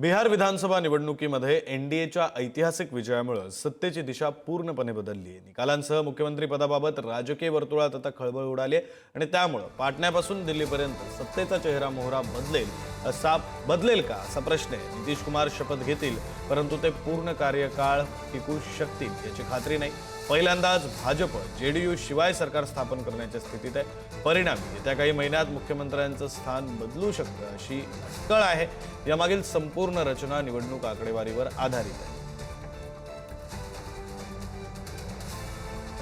बिहार विधानसभा निवडणुकीमध्ये एनडीएच्या ऐतिहासिक विजयामुळे सत्तेची दिशा पूर्णपणे बदलली आहे. निकालांसह मुख्यमंत्री पदाबाबत राजकीय वर्तुळात आता खळबळ उडाली आणि त्यामुळं पाटण्यापासून दिल्लीपर्यंत सत्तेचा चेहरा मोहरा बदलेल. साप बदलेल का? असा प्रश्न आहे. नितीश कुमार शपथ घेतील परंतु ते पूर्ण कार्यकाळ टिकू शकतील याची खात्री नाही. पहिल्यांदाच भाजप जेडीयू शिवाय सरकार स्थापन करण्याच्या स्थितीत आहे. परिणामी येत्या म्हणजे काही महिन्यात मुख्यमंत्र्यांचं स्थान बदलू शकतं अशी अटकळ आहे. यामागील संपूर्ण रचना निवडणूक आकडेवारीवर आधारित आहे.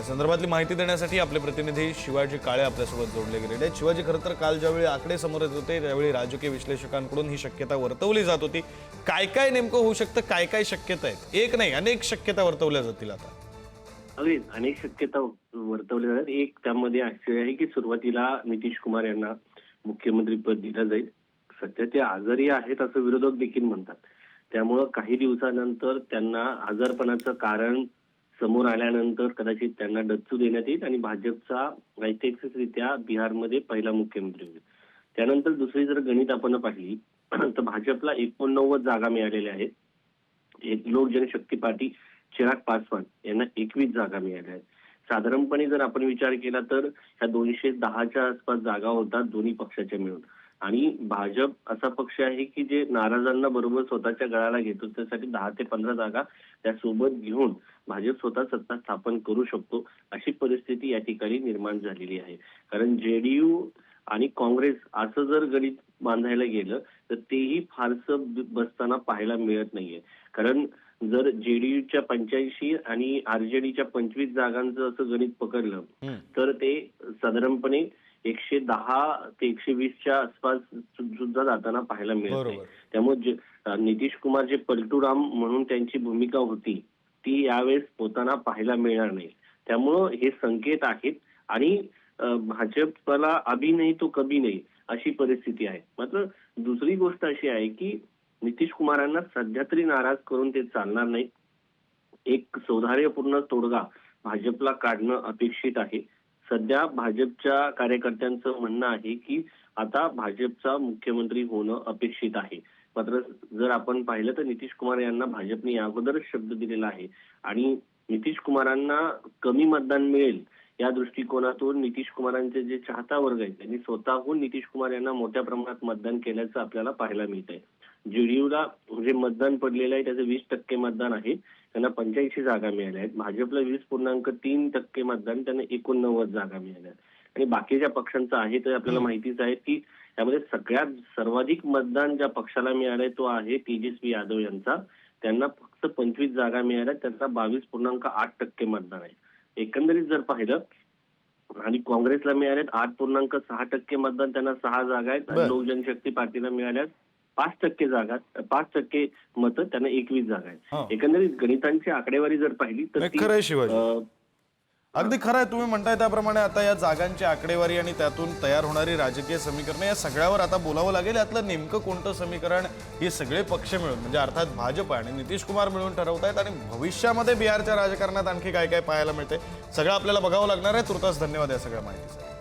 या संदर्भातली माहिती देण्यासाठी आपले प्रतिनिधी शिवाजी काळे आपल्यासोबत जोडले गेलेले आहेत. शिवाजी खरं तर काल ज्यावेळी आकडे समोर येत होते त्यावेळी राजकीय विश्लेषकांकडून ही शक्यता वर्तवली जात होती. काय काय नेमकं होऊ शकतं काय काय शक्यता आहेत? एक नाही अनेक शक्यता वर्तवल्या जातील आता. अगदी अनेक शक्यता वर्तवल्या जातात. एक त्यामध्ये आश्चर्य आहे की सुरुवातीला नितीश कुमार यांना मुख्यमंत्री पद दिलं जाईल. सध्या ते आजारी आहेत असं विरोधक देखील म्हणतात. त्यामुळं काही दिवसानंतर त्यांना आजारपणाचं कारण समोर आल्यानंतर कदाचित त्यांना डच्चू देण्यात येईल आणि भाजपचा ऐतिहासिकरित्या बिहारमध्ये पहिला मुख्यमंत्री होईल. त्यानंतर दुसरी जर गणित आपण पाहिली तर भाजपला एकोणनव्वद जागा मिळालेल्या आहेत. एक लोक जनशक्ती पार्टी चिराग पासवान यांना एकवीस जागा मिळाल्या आहेत. साधारणपणे जर आपण विचार केला तर ह्या दोनशे दहाच्या आसपास जागा होतात दोन्ही पक्षाच्या मिळून. आणि भाजप असा पक्ष आहे की जे नाराजांना बरोबर स्वतःच्या गळाला घेतो त्यासाठी दहा ते पंधरा जागा त्यासोबत घेऊन भाजप स्वतः सत्ता स्थापन करू शकतो अशी परिस्थिती या ठिकाणी निर्माण झालेली आहे कारण जेडीयू आणि काँग्रेस असं जर गणित बांधायला गेलं तर तेही फारसं बसताना पाहायला मिळत नाहीये कारण जर जेडीयूच्या पंच्याऐंशी आणि आरजेडीच्या पंचवीस जागांचं असं गणित पकडलं. तर ते साधारणपणे एकशे दहा ते एकशे वीसच्या आसपास सुद्धा जाताना पाहायला मिळत. नाही त्यामुळे नितीश कुमार जे पलटूराम म्हणून त्यांची भूमिका होती ती यावेळेस होताना पाहायला मिळणार नाही. त्यामुळं हे संकेत आहेत आणि भाजपला अभी नाही तो कभी नाही अशी परिस्थिती आहे. मात्र दुसरी गोष्ट अशी आहे की नितीश कुमारांना सध्या तरी नाराज करून ते चालणार नाही एक सौहार्दपूर्ण तोडगा भाजपला काढणं अपेक्षित आहे. सध्या भाजपच्या कार्यकर्त्यांचं म्हणणं आहे की आता भाजपचा मुख्यमंत्री होणं अपेक्षित आहे. मात्र जर आपण पाहिलं तर नितीश कुमार यांना भाजपने या शब्द दिलेला आहे. आणि नितीश कुमारांना कमी मतदान मिळेल या दृष्टिकोनातून नितीश कुमारांचे जे चाहता वर्ग आहेत त्यांनी स्वतःहून नितीश कुमार यांना मोठ्या प्रमाणात मतदान केल्याचं आपल्याला पाहायला मिळत आहे जेडीयूला जे मतदान पडलेलं आहे त्याचं वीस टक्के मतदान आहे. त्यांना पंच्याऐंशी जागा मिळाल्या आहेत. भाजपला वीस पूर्णांक तीन टक्के मतदान त्यांना एकोणनव्वद जागा मिळाल्या आहेत. आणि बाकीच्या पक्षांचं आहे तर आपल्याला माहितीच आहे की त्यामध्ये सगळ्यात सर्वाधिक मतदान ज्या पक्षाला मिळालंय तो आहे तेजस्वी यादव यांचा. त्यांना फक्त पंचवीस जागा मिळाल्या. त्यांचा बावीस पूर्णांक आठ टक्के मतदान आहे. एकंदरीत जर पाहिलं आणि काँग्रेसला मिळालेत आठ पूर्णांक सहा टक्के मतदान त्यांना सहा जागा आहेत. आणि. लोक जनशक्ती पार्टीला मिळाल्यात. पाच टक्के जागा पाच टक्के मतं त्यांना एकवीस जागा. आहेत. एकंदरीत गणितांची आकडेवारी जर पाहिली तर खरं शिवाजी. अगदी खरं आहे तुम्ही म्हणताय त्याप्रमाणे आता या जागांची आकडेवारी आणि त्यातून तयार होणारी राजकीय समीकरणं या सगळ्यावर आता बोलावं लागेल. यातलं नेमकं कोणतं समीकरण हे सगळे पक्ष मिळून म्हणजे अर्थात भाजप आणि नितीश कुमार मिळून ठरवतायत आणि भविष्यामध्ये बिहारच्या राजकारणात आणखी काय काय पाहायला मिळते सगळं आपल्याला बघावं लागणार आहे. तुर्तास धन्यवाद या सगळ्या माहितीसाठी.